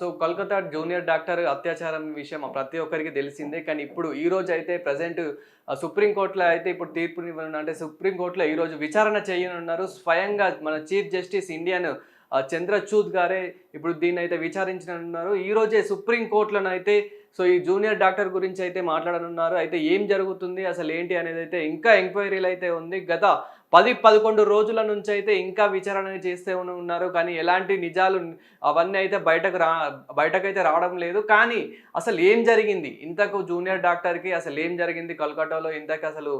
So Kolkata junior doctor అత్యాచారం విషయం ప్రతి ఒక్కరికి తెలిసిందే. కానీ ఇప్పుడు ఈ రోజు అయితే ప్రజెంట్ సుప్రీంకోర్టులో అయితే ఇప్పుడు తీర్పు అంటే సుప్రీంకోర్టులో ఈ రోజు విచారణ చేయనున్నారు. స్వయంగా మన చీఫ్ జస్టిస్ ఇండియన్ చంద్రచూద్ గారే ఇప్పుడు దీన్ని అయితే విచారించనున్నారు. ఈ రోజే సుప్రీంకోర్టులను అయితే సో ఈ జూనియర్ డాక్టర్ గురించి అయితే మాట్లాడనున్నారు. అయితే ఏం జరుగుతుంది అసలు ఏంటి అనేది అయితే ఇంకా ఎంక్వైరీలు అయితే ఉంది. గత పది పదకొండు రోజుల నుంచి అయితే ఇంకా విచారణ చేస్తే ఉన్నారు. కానీ ఎలాంటి నిజాలు అవన్నీ అయితే బయటకు రా బయటకైతే రావడం లేదు. కానీ అసలు ఏం జరిగింది? ఇంతకు జూనియర్ డాక్టర్కి అసలు ఏం జరిగింది? కలకట్టాలో ఇంతకు అసలు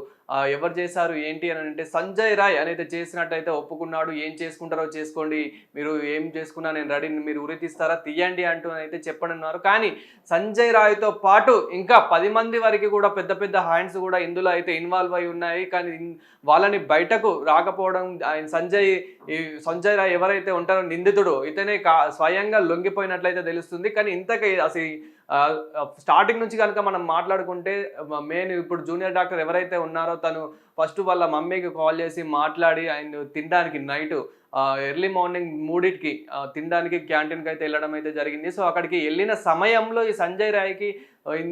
ఎవరు చేశారు? ఏంటి అని అంటే సంజయ్ రాయ్ అనేది చేసినట్టయితే ఒప్పుకున్నాడు. ఏం చేసుకుంటారో చేసుకోండి. మీరు ఏం చేసుకున్నా నేను రెడీ మీరు ఉరి తీస్తారా? తీయండి అంటూ అయితే చెప్పనున్నారు. కానీ సంజయ్ రాయ్తో పాటు ఇంకా పది మంది వరకు కూడా పెద్ద పెద్ద హ్యాండ్స్ కూడా ఇందులో అయితే ఇన్వాల్వ్ అయి ఉన్నాయి. కానీ వాళ్ళని బయటకు రాకపోవడం ఆయన సంజయ్ ఈ సంజయ్ రాయ్ ఎవరైతే ఉంటారో నిందితుడు ఇతనే కా స్వయంగా లొంగిపోయినట్లయితే తెలుస్తుంది. కానీ ఇంతకీ అసలు స్టార్టింగ్ నుంచి కనుక మనం మాట్లాడుకుంటే మెయిన్ ఇప్పుడు జూనియర్ డాక్టర్ ఎవరైతే ఉన్నారో తను ఫస్ట్ వాళ్ళ మమ్మీకి కాల్ చేసి మాట్లాడి ఆయన తినడానికి నైట్ ఎర్లీ మార్నింగ్ మూడింటికి తినడానికి క్యాంటీన్కి అయితే వెళ్ళడం అయితే జరిగింది. సో అక్కడికి వెళ్ళిన సమయంలో ఈ సంజయ్ రాయ్కి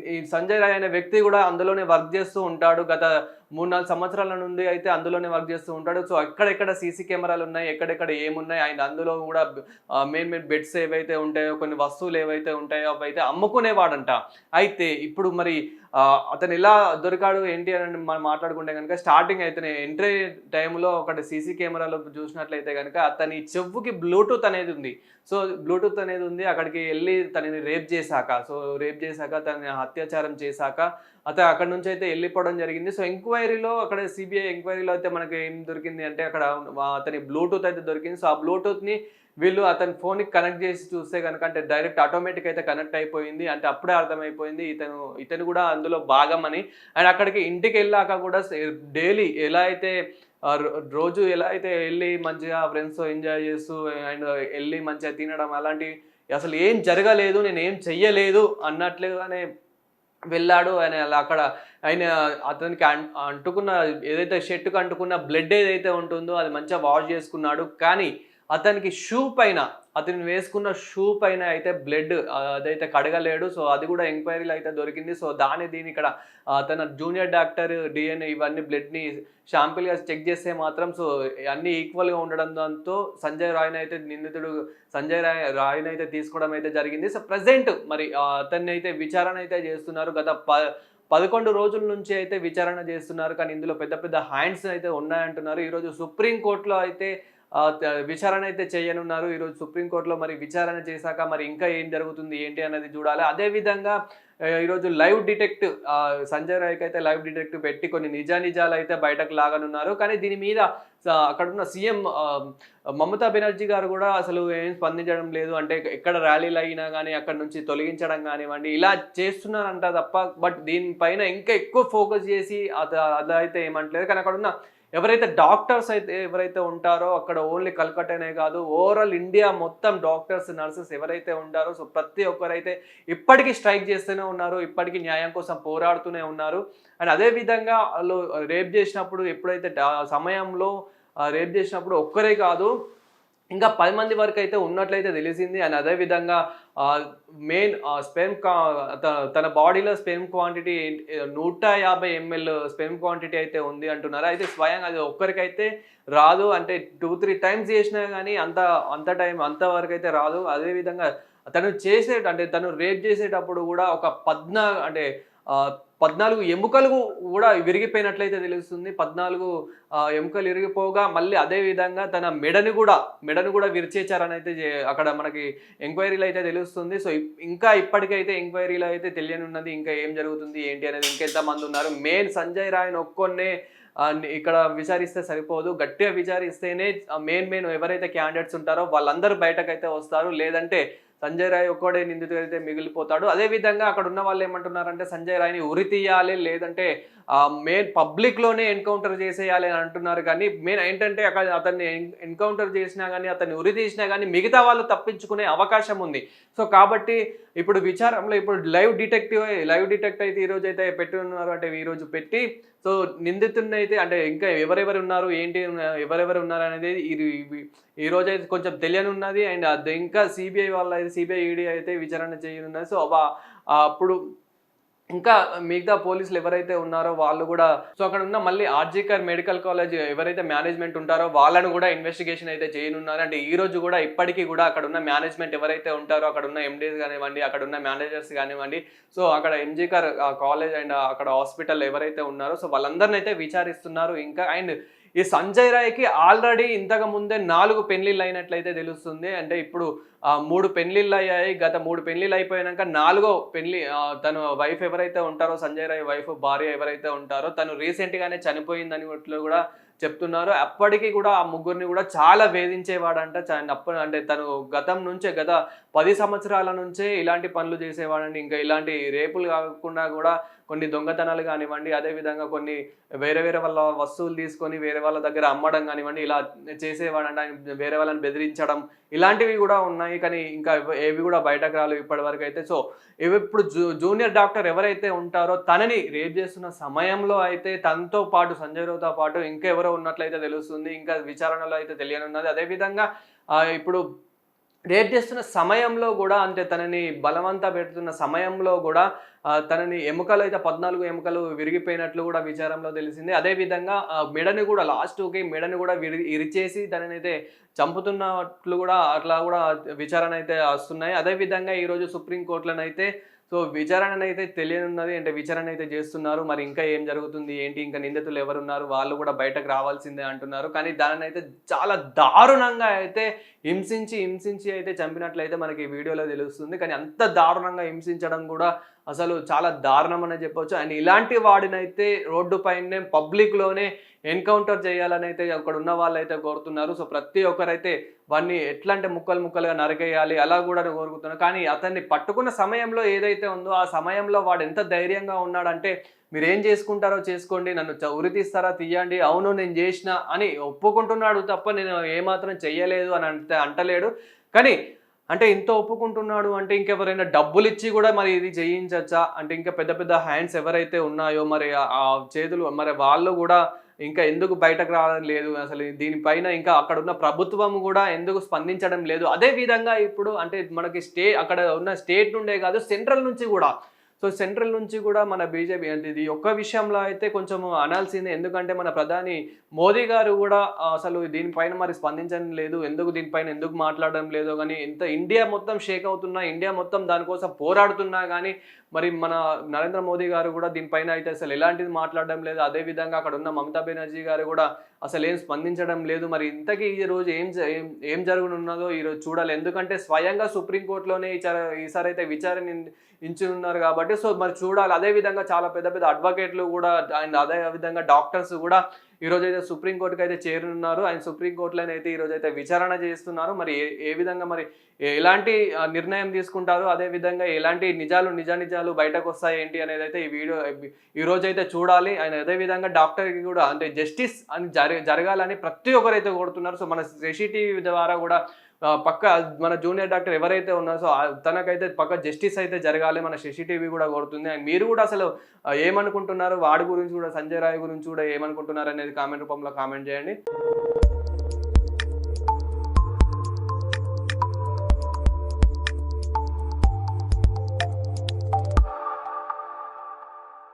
ఈ- సంజయ్ రాయ్ అనే వ్యక్తి కూడా అందులోనే వర్క్ చేస్తూ ఉంటాడు. గత మూడు నాలుగు సంవత్సరాల నుండి అయితే అందులోనే వర్క్ చేస్తూ ఉంటాడు. సో ఎక్కడెక్కడ సీసీ కెమెరాలు ఉన్నాయి? ఎక్కడెక్కడ ఏమున్నాయి? ఆయన అందులో కూడా మెయిన్ మెయిన్ బెడ్స్ ఏవైతే ఉంటాయో కొన్ని వస్తువులు ఏవైతే ఉంటాయో అవి అయితే అమ్ముకునేవాడంట. అయితే ఇప్పుడు మరి అతను ఎలా దొరికాడు ఏంటి అని మనం మాట్లాడుకుంటే కనుక స్టార్టింగ్ అయితే ఎంట్రీ టైంలో ఒకటి సీసీ కెమెరాలో చూసినట్లయితే కనుక అతని చెవుకి బ్లూటూత్ అనేది ఉంది. సో బ్లూటూత్ అనేది ఉంది. అక్కడికి వెళ్ళి తనని రేప్ చేశాక సో రేప్ చేశాక అతన్ని అత్యాచారం చేశాక అతను అక్కడ నుంచి అయితే వెళ్ళిపోవడం జరిగింది. సో ఎంక్వైరీలో అక్కడ సిబిఐ ఎంక్వైరీలో అయితే మనకి ఏం దొరికింది అంటే అక్కడ అతని బ్లూటూత్ అయితే దొరికింది. సో ఆ బ్లూటూత్ని వీళ్ళు అతని ఫోన్కి కనెక్ట్ చేసి చూస్తే కనుక అంటే డైరెక్ట్ ఆటోమేటిక్ అయితే కనెక్ట్ అయిపోయింది. అంటే అప్పుడే అర్థమైపోయింది ఇతను ఇతను కూడా అందులో భాగం అని అండ్ అక్కడికి ఇంటికి వెళ్ళాక కూడా డైలీ ఎలా అయితే రోజు ఎలా అయితే వెళ్ళి మంచిగా ఫ్రెండ్స్తో ఎంజాయ్ చేస్తూ అండ్ వెళ్ళి మంచిగా తినడం అలాంటి అసలు ఏం జరగలేదు నేను ఏం చెయ్యలేదు అన్నట్లుగానే వెళ్ళాడు. ఆయన అలా అక్కడ ఆయన అతనికి అంటుకున్న ఏదైతే షర్ట్కి అంటుకున్న బ్లడ్ ఏదైతే ఉంటుందో అది మంచిగా వాష్ చేసుకున్నాడు. కానీ అతనికి షూ పైన అతను వేసుకున్న షూ పైన అయితే బ్లడ్ అదైతే కడగలేడు. సో అది కూడా ఎంక్వైరీలు అయితే దొరికింది. సో దాని దీని ఇక్కడ తన జూనియర్ డాక్టర్ డిఎన్ఏ ఇవన్నీ బ్లడ్ని షాంపుల్గా చెక్ చేస్తే మాత్రం సో అన్ని ఈక్వల్గా ఉండడం దాంతో సంజయ్ రాయ్ని అయితే నిందితుడు సంజయ్ రాయ్ రాయ్ని అయితే తీసుకోవడం అయితే జరిగింది. సో ప్రజెంట్ మరి అతన్ని అయితే విచారణ అయితే చేస్తున్నారు. గత ప పదకొండు రోజుల నుంచి అయితే విచారణ చేస్తున్నారు. కానీ ఇందులో పెద్ద పెద్ద హ్యాండ్స్ అయితే ఉన్నాయంటున్నారు. ఈరోజు సుప్రీంకోర్టులో అయితే విచారణ అయితే చేయనున్నారు. ఈరోజు సుప్రీంకోర్టులో మరి విచారణ చేశాక మరి ఇంకా ఏం జరుగుతుంది ఏంటి అనేది చూడాలి. అదేవిధంగా ఈరోజు లైవ్ డిటెక్ట్ సంజయ్ రాయ్కి అయితే లైవ్ డిటెక్ట్ పెట్టి కొన్ని నిజానిజాలు అయితే బయటకు లాగనున్నారు. కానీ దీని మీద అక్కడున్న సీఎం మమతా బెనర్జీ గారు కూడా అసలు ఏం స్పందించడం లేదు. అంటే ఎక్కడ ర్యాలీలు అయినా కానీ అక్కడ నుంచి తొలగించడం కానివ్వండి ఇలా చేస్తున్నారంట తప్ప బట్ దీనిపైన ఇంకా ఎక్కువ ఫోకస్ చేసి అది అదైతే ఏమంటలేదు. కానీ అక్కడున్న ఎవరైతే డాక్టర్స్ అయితే ఎవరైతే ఉంటారో అక్కడ ఓన్లీ కల్కట్టానే కాదు ఓవరాల్ ఇండియా మొత్తం డాక్టర్స్ నర్సెస్ ఎవరైతే ఉంటారో సో ప్రతి ఒక్కరైతే ఇప్పటికీ స్ట్రైక్ చేస్తూనే ఉన్నారు ఇప్పటికీ న్యాయం కోసం పోరాడుతూనే ఉన్నారు. అండ్ అదే విధంగా వాళ్ళు రేప్ చేసినప్పుడు ఎప్పుడైతే సమయంలో రేప్ చేసినప్పుడు ఒక్కరే కాదు ఇంకా పది మంది వరకు అయితే ఉన్నట్లయితే తెలిసింది. అండ్ అదే విధంగా మెయిన్ స్పెమ్ కా తన బాడీలో స్పెమ్ క్వాంటిటీ నూట యాభై ఎంఎల్ స్పెమ్ క్వాంటిటీ అయితే ఉంది అంటున్నారు. అయితే స్వయంగా అది ఒక్కరికైతే రాదు. అంటే టూ త్రీ టైమ్స్ చేసినా కానీ అంత అంత టైం అంతవరకు అయితే రాదు. అదేవిధంగా తను చేసే అంటే తను రేప్ చేసేటప్పుడు కూడా ఒక పద్నా అంటే పద్నాలుగు ఎముకలు కూడా విరిగిపోయినట్లయితే తెలుస్తుంది. పద్నాలుగు ఎముకలు విరిగిపోగా మళ్ళీ అదే విధంగా తన మెడని కూడా మెడను కూడా విరిచేచారని అయితే అక్కడ మనకి ఎంక్వైరీలు అయితే తెలుస్తుంది. సో ఇంకా ఇప్పటికైతే ఎంక్వైరీలు అయితే తెలియనున్నది ఇంకా ఏం జరుగుతుంది ఏంటి అనేది ఇంకెంతమంది ఉన్నారు. మెయిన్ సంజయ్ రాయన్ ఒక్కొన్నే ఇక్కడ విచారిస్తే సరిపోదు. గట్టిగా విచారిస్తేనే మెయిన్ మెయిన్ ఎవరైతే క్యాండిడేట్స్ ఉంటారో వాళ్ళందరూ బయటకైతే వస్తారు. లేదంటే సంజయ్ రాయ్ ఒక్కడే నిందితుడు అయితే మిగిలిపోతాడు. అదే విధంగా అక్కడ ఉన్న వాళ్ళు ఏమంటున్నారంటే సంజయ్ రాయ్ని ఉరి తీయాలి లేదంటే మెయిన్ పబ్లిక్లోనే ఎన్కౌంటర్ చేసేయాలి అని అంటున్నారు. కానీ మెయిన్ ఏంటంటే అక్కడ అతన్ని ఎన్కౌంటర్ చేసినా కానీ అతన్ని ఉరి తీసినా కానీ మిగతా వాళ్ళు తప్పించుకునే అవకాశం ఉంది. సో కాబట్టి ఇప్పుడు విచారంలో ఇప్పుడు లైవ్ డిటెక్టివ్ లైవ్ డిటెక్ట్ అయితే ఈరోజు అయితే పెట్టి ఉన్నారు అంటే ఈరోజు పెట్టి సో నిందితుడిని అయితే అంటే ఇంకా ఎవరెవరు ఉన్నారు ఏంటి ఎవరెవరు ఉన్నారు అనేది ఇది ఈ రోజు అయితే కొంచెం తెలియని ఉన్నది. అండ్ అది ఇంకా సిబిఐ వాళ్ళ అయితే సిబిఐ ఈడీ అయితే విచారణ చేయనున్నది. సో అప్పుడు ఇంకా మిగతా పోలీసులు ఎవరైతే ఉన్నారో వాళ్ళు కూడా సో అక్కడ ఉన్న మళ్ళీ ఆర్జీకర్ మెడికల్ కాలేజ్ ఎవరైతే మేనేజ్మెంట్ ఉంటారో వాళ్ళను కూడా ఇన్వెస్టిగేషన్ అయితే చేయనున్నారు. అంటే ఈ రోజు కూడా ఇప్పటికీ కూడా అక్కడ ఉన్న మేనేజ్మెంట్ ఎవరైతే ఉంటారో అక్కడ ఉన్న ఎండీస్ కానివ్వండి అక్కడ ఉన్న మేనేజర్స్ కానివ్వండి సో అక్కడ ఎంజీకర్ కాలేజ్ అండ్ అక్కడ హాస్పిటల్ ఎవరైతే ఉన్నారో సో వాళ్ళందరినైతే అయితే విచారిస్తున్నారు. ఇంకా అండ్ ఈ సంజయ్ రాయ్కి ఆల్రెడీ ఇంతకు ముందే నాలుగు పెళ్ళిళ్ళు అయినట్లయితే తెలుస్తుంది. అంటే ఇప్పుడు మూడు పెళ్ళిళ్ళు అయ్యాయి. గత మూడు పెళ్ళిళ్ళు అయిపోయాక నాలుగో పెళ్ళి తను వైఫ్ ఎవరైతే ఉంటారో సంజయ్ రాయ్ వైఫ్ భార్య ఎవరైతే ఉంటారో తను రీసెంట్ గానే చనిపోయిందని కూడా చెప్తున్నారు. అప్పటికి కూడా ఆ ముగ్గురిని కూడా చాలా వేధించేవాడంట. చా- అప్ప అంటే తను గతం నుంచే గత పది సంవత్సరాల నుంచే ఇలాంటి పనులు చేసేవాడండి. ఇంకా ఇలాంటి రేపులు కాకుండా కూడా కొన్ని దొంగతనాలు కానివ్వండి అదేవిధంగా కొన్ని వేరే వేరే వాళ్ళ వస్తువులు తీసుకొని వేరే వాళ్ళ దగ్గర అమ్మడం కానివ్వండి ఇలా చేసేవాడంట. ఆయన వేరే వాళ్ళని బెదిరించడం ఇలాంటివి కూడా ఉన్నాయి కానీ ఇంకా ఏవి కూడా బయటకు రాలేవు ఇప్పటి వరకు అయితే. సో ఇవి ఇప్పుడు జూ జూనియర్ డాక్టర్ ఎవరైతే ఉంటారో తనని రేప్ చేస్తున్న సమయంలో అయితే తనతో పాటు సంజయ్ రావుతో పాటు ఇంకెవరో ఉన్నట్లయితే తెలుస్తుంది ఇంకా విచారణలో అయితే తెలియనున్నది. అదేవిధంగా ఇప్పుడు డేట్ చేస్తున్న సమయంలో కూడా అంటే తనని బలవంత పెడుతున్న సమయంలో కూడా తనని ఎముకలు అయితే పద్నాలుగు ఎముకలు విరిగిపోయినట్లు కూడా విచారంలో తెలిసింది. అదేవిధంగా మెడని కూడా లాస్ట్కి మెడని కూడా విరి ఇరిచేసి తనని అయితే చంపుతున్నట్లు కూడా అట్లా కూడా విచారణ అయితే వస్తున్నాయి. అదేవిధంగా ఈరోజు సుప్రీంకోర్టులోనైతే సో విచారణ అయితే తెలియనున్నది. అంటే విచారణ అయితే చేస్తున్నారు. మరి ఇంకా ఏం జరుగుతుంది? ఏంటి? ఇంకా నిందితులు ఎవరున్నారు? వాళ్ళు కూడా బయటకు రావాల్సిందే అంటున్నారు. కానీ దానిని అయితే చాలా దారుణంగా అయితే హింసించి హింసించి అయితే చంపినట్లయితే మనకి ఈ వీడియోలో తెలుస్తుంది. కానీ అంత దారుణంగా హింసించడం కూడా అసలు చాలా దారుణం అనే చెప్పొచ్చు. అండ్ ఇలాంటి వాడినైతే రోడ్డు పైనే పబ్లిక్లోనే ఎన్కౌంటర్ చేయాలని అయితే అక్కడ ఉన్న వాళ్ళు అయితే కోరుతున్నారు. సో ప్రతి ఒక్కరైతే వాడిని ఎట్లా అంటే ముక్కలు ముక్కలుగా నరకేయాలి అలా కూడా కోరుకుతున్నారు కానీ అతన్ని పట్టుకున్న సమయంలో ఏదైతే ఉందో ఆ సమయంలో వాడు ఎంత ధైర్యంగా ఉన్నాడంటే మీరు ఏం చేసుకుంటారో చేసుకోండి నన్ను చ- ఉరి తీస్తారా తీయండి అవును నేను చేసిన అని ఒప్పుకుంటున్నాడు తప్ప నేను ఏమాత్రం చెయ్యలేదు అని అంటే అంటలేడు. కానీ అంటే ఇంత ఒప్పుకుంటున్నాడు అంటే ఇంకెవరైనా డబ్బులు ఇచ్చి కూడా మరి ఇది చేయించచ్చా అంటే ఇంకా పెద్ద పెద్ద హ్యాండ్స్ ఎవరైతే ఉన్నాయో మరి ఆ- చేతులు మరి వాళ్ళు కూడా ఇంకా ఎందుకు బయటకు రావడం లేదు? అసలు దీనిపైన ఇంకా అక్కడ ఉన్న ప్రభుత్వం కూడా ఎందుకు స్పందించడం లేదు? అదే విధంగా ఇప్పుడు అంటే మనకి స్టే అక్కడ ఉన్న స్టేట్ నుండే కాదు సెంట్రల్ నుంచి కూడా సో సెంట్రల్ నుంచి కూడా మన బీజేపీ అంటే ఇది ఒక్క విషయంలో అయితే కొంచెం అనాల్సిందే. ఎందుకంటే మన ప్రధాని మోదీ గారు కూడా అసలు దీనిపైన మరి స్పందించడం లేదు. ఎందుకు దీనిపైన ఎందుకు మాట్లాడడం లేదు కానీ ఇంత ఇండియా మొత్తం షేక్ అవుతున్నా ఇండియా మొత్తం దానికోసం పోరాడుతున్నా కానీ మరి మన నరేంద్ర మోదీ గారు కూడా దీనిపైన అయితే అసలు ఎలాంటిది మాట్లాడడం లేదు. అదే విధంగా అక్కడ ఉన్న మమతా బెనర్జీ గారు కూడా అసలు ఏం స్పందించడం లేదు. మరి ఇంతకీ ఈ రోజు ఏం ఏం ఏం జరగనున్నదో ఈరోజు చూడాలి. ఎందుకంటే స్వయంగా సుప్రీంకోర్టులోనే ఈసారి అయితే విచారణ ఉన్నారు కాబట్టి సో మరి చూడాలి. అదే విధంగా చాలా పెద్ద పెద్ద అడ్వకేట్లు కూడా అండ్ అదే విధంగా డాక్టర్స్ కూడా ఈరోజు అయితే సుప్రీంకోర్టుకు అయితే చేరున్నారు ఆయన సుప్రీంకోర్టులోనే అయితే ఈరోజు అయితే విచారణ చేస్తున్నారు. మరి ఏ ఏ విధంగా మరి ఎలాంటి నిర్ణయం తీసుకుంటారు? అదే విధంగా ఎలాంటి నిజాలు నిజ నిజాలు బయటకు వస్తాయి ఏంటి అనేది అయితే ఈ వీడియో ఈరోజు అయితే చూడాలి. ఆయన అదే విధంగా డాక్టర్కి కూడా అంటే జస్టిస్ అని జరగాలని ప్రతి ఒక్కరైతే కోరుతున్నారు. సో మన శశి టీవీ ద్వారా కూడా పక్క మన జూనియర్ డాక్టర్ ఎవరైతే ఉన్నారో సో తనకైతే పక్క జస్టిస్ అయితే జరగాలి. మన శశి కూడా కోరుతుంది. అండ్ మీరు కూడా అసలు ఏమనుకుంటున్నారు? వాడి గురించి కూడా సంజయ్ రాయ్ గురించి కూడా ఏమనుకుంటున్నారు అనేది కామెంట్ రూపంలో కామెంట్ చేయండి.